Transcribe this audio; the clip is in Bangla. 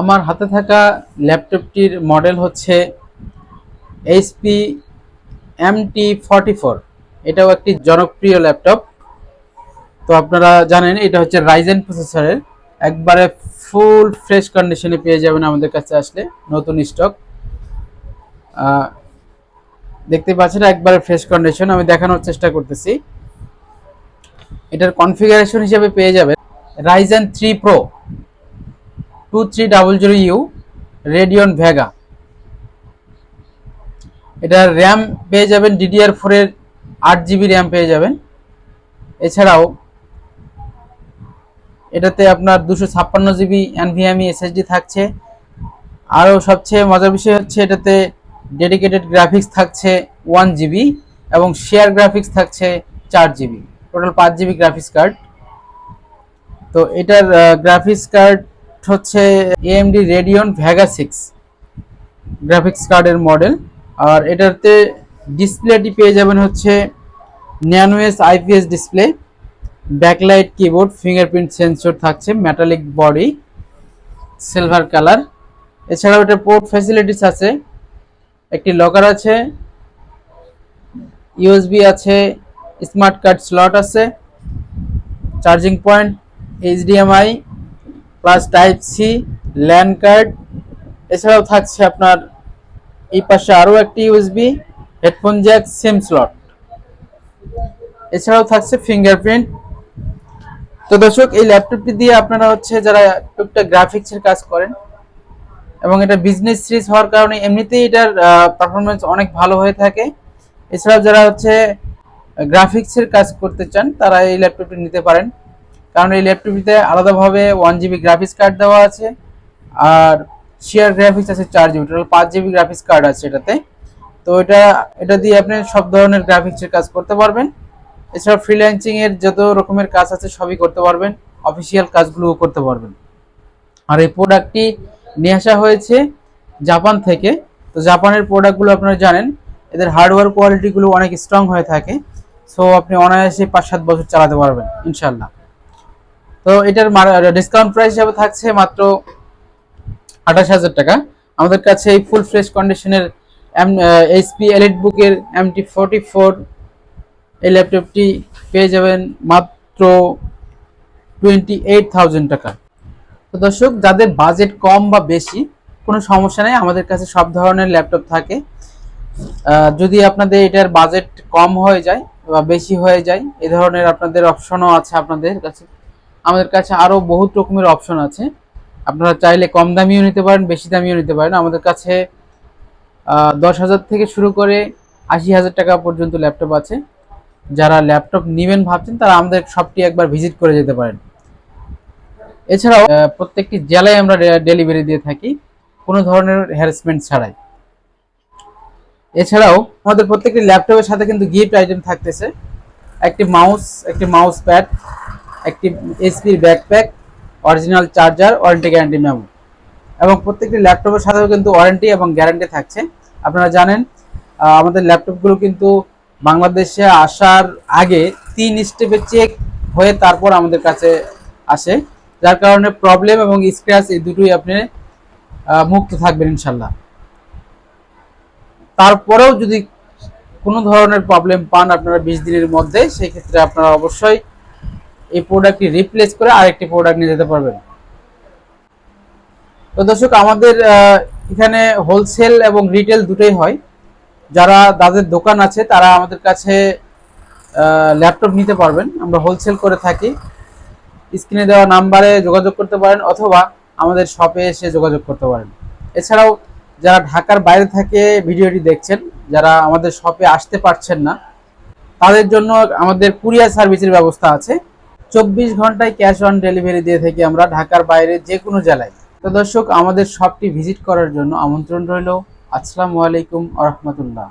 আমার হাতে থাকা ল্যাপটপটির মডেল হচ্ছে এইচপি এমটি ফর্টি ফোর। এটাও একটি জনপ্রিয় ল্যাপটপ। তো আপনারা জানেন, এটা হচ্ছে রাইজেন প্রসেসরের একবারে ফুল ফ্রেশ কন্ডিশনে পেয়ে যাবেন আমাদের কাছে আসলে নতুন স্টক দেখতে পাচ্ছেন, একবারে ফ্রেশ কন্ডিশন আমি দেখানোর চেষ্টা করতেছি। এটার কনফিগারেশন হিসেবে পেয়ে যাবেন Ryzen three pro two three double zero U Radeon Vega এটার র্যাম পেয়ে যাবেন ডিডিআর ফোরের আট জিবি র্যাম পেয়ে যাবেন। এছাড়াও, এটাতে আপনার দুশো ছাপ্পান্ন জিবি এনভিএমই এসএসডি থাকছে। আরও সবচেয়ে মজার বিষয় হচ্ছে, এটাতে ডেডিকেটেড গ্রাফিক্স থাকছে ওয়ান জিবি এবং শেয়ার গ্রাফিক্স থাকছে চার জিবি টোটাল পাঁচ জিবি গ্রাফিক্স কার্ড তো এটার গ্রাফিক্স কার্ড হচ্ছে AMD Radeon Vega six graphics কার্ডের মডেল আর এটাতে ডিসপ্লেটি পেয়ে যাবেন হচ্ছে ন্যানোএস IPS display backlight keyboard fingerprint sensor থাকছে মেটালিক বডি সিলভার কালার এছাড়াও এটা পোর্ট ফ্যাসিলিটিস আছে, একটি লকার আছে ইউএসবি আছে স্মার্ট কার্ড স্লট আছে charging point HDMI plus type C LAN card এছাড়াও থাকছে আপনার এই পাশে আরও একটি USB headphone jack SIM slot এছাড়াও থাকছে ফিঙ্গারপ্রিন্ট তো দর্শক, এই ল্যাপটপটি দিয়ে আপনারা হচ্ছে যারা টুকটাক গ্রাফিক্সের কাজ করেন এবং এটা বিজনেস সিরিজ হওয়ার কারণে এমনিতেই এটার পারফরমেন্স অনেক ভালো হয়ে থাকে। এছাড়াও যারা হচ্ছে গ্রাফিক্সের কাজ করতে চান, তারা এই ল্যাপটপটি নিতে পারেন। কারণ এই ল্যাপটপটিতে আলাদাভাবে ওয়ান জিবি গ্রাফিক্স কার্ড দেওয়া আছে আর শেয়ার গ্রাফিক্স আছে চার জিবি টোটাল পাঁচ জিবি গ্রাফিক্স কার্ড আছে এটাতে। তো এটা এটা দিয়ে আপনি সব ধরনের গ্রাফিক্সের কাজ করতে পারবেন। এছাড়া ফ্রিল্যান্সিংয়ের যত রকমের কাজ আছে সবই করতে পারবেন অফিসিয়াল কাজগুলোও করতে পারবেন। আর এই প্রোডাক্টটি নিয়ে আসা হয়েছে জাপান থেকে। তো জাপানের প্রোডাক্টগুলো আপনারা জানেন, এদের হার্ডওয়্যার কোয়ালিটিগুলো অনেক স্ট্রং হয়ে থাকে। সো আপনি অনায়াসে পাঁচ সাত বছর চালাতে পারবেন ইনশাল্লাহ তো এটার ডিসকাউন্ট প্রাইস হিসাবে থাকছে মাত্র আঠাশ হাজার টাকা। আমাদের কাছে এই ফুল ফ্রেশ কন্ডিশনের এম এইচপি এলিট বুকের এমটি ফোরটি ফোর এই ল্যাপটপটি পেয়ে যাবেন মাত্র টোয়েন্টি এইট থাউজেন্ড টাকা। তো দর্শক, যাদের বাজেট কম বা বেশি, কোনো সমস্যা নেই, আমাদের কাছে সব ধরনের ল্যাপটপ থাকে। যদি আপনাদের এটার বাজেট কম হয়ে যায় বা বেশি হয়ে যায়, এ ধরনের আপনাদের অপশনও আছে আপনাদের কাছে। আমাদের কাছে আরও বহুত রকমের অপশন আছে। আপনারা চাইলে কম দামিও নিতে পারেন, বেশি দামিও নিতে পারেন। আমাদের কাছে দশ হাজার থেকে শুরু করে আশি হাজার টাকা পর্যন্ত ল্যাপটপ আছে। যারা ল্যাপটপ নেবেন ভাবছেন, তারা আমাদের শপটি একবার ভিজিট করে যেতে পারেন। এছাড়াও প্রত্যেকটি জেলায় আমরা ডেলিভারি দিয়ে থাকি, কোনো ধরনের হ্যারাসমেন্ট ছাড়াই। এছাড়াও, আমাদের প্রত্যেকটি ল্যাপটপের সাথে কিন্তু গিফট আইটেম থাকতেছে। একটি মাউস একটি মাউস প্যাড একটি এসপির backpack original charger warranty guarantee memo এবং প্রত্যেকটি ল্যাপটপের সাথেও কিন্তু ওয়ারেন্টি এবং গ্যারান্টি থাকছে। আপনারা জানেন আমাদের ল্যাপটপগুলো কিন্তু বাংলাদেশে আসার আগে তিন স্টেপে চেক হয়ে তারপর আমাদের কাছে আসে। যার কারণে প্রবলেম এবং স্ক্র্যাচ এই দুটোই আপনি মুক্ত থাকবেন ইনশাল্লাহ তারপরেও যদি কোনো ধরনের প্রবলেম পান আপনারা বিশ দিনের মধ্যে সেই ক্ষেত্রে আপনারা অবশ্যই এই প্রোডাক্টটি রিপ্লেস করে আরেকটি প্রোডাক্ট নিয়ে যেতে পারবেন। তো দর্শক, আমাদের এখানে হোলসেল এবং রিটেল দুটোই হয়। যারা যাদের দোকান আছে, তারা আমাদের কাছে ল্যাপটপ নিতে পারবেন। আমরা হোলসেল করে থাকি। স্ক্রিনে দেওয়া নাম্বারে যোগাযোগ করতে পারেন অথবা আমাদের শপে এসে যোগাযোগ করতে পারেন। এছাড়াও যারা ঢাকার বাইরে থেকে ভিডিওটি দেখছেন, যারা আমাদের শপে আসতে পারছেন না, তাদের জন্য আমাদের কুরিয়ার সার্ভিসের ব্যবস্থা আছে। চব্বিশ ঘন্টায় ক্যাশ অন ডেলিভারি দিয়ে থাকি আমরা ঢাকার বাইরে যে কোনো জেলায়। তো দর্শক, আমাদের শপটি ভিজিট করার জন্য আমন্ত্রণ রইল। আসসালামু আলাইকুম আ রহমতুল্লাহ।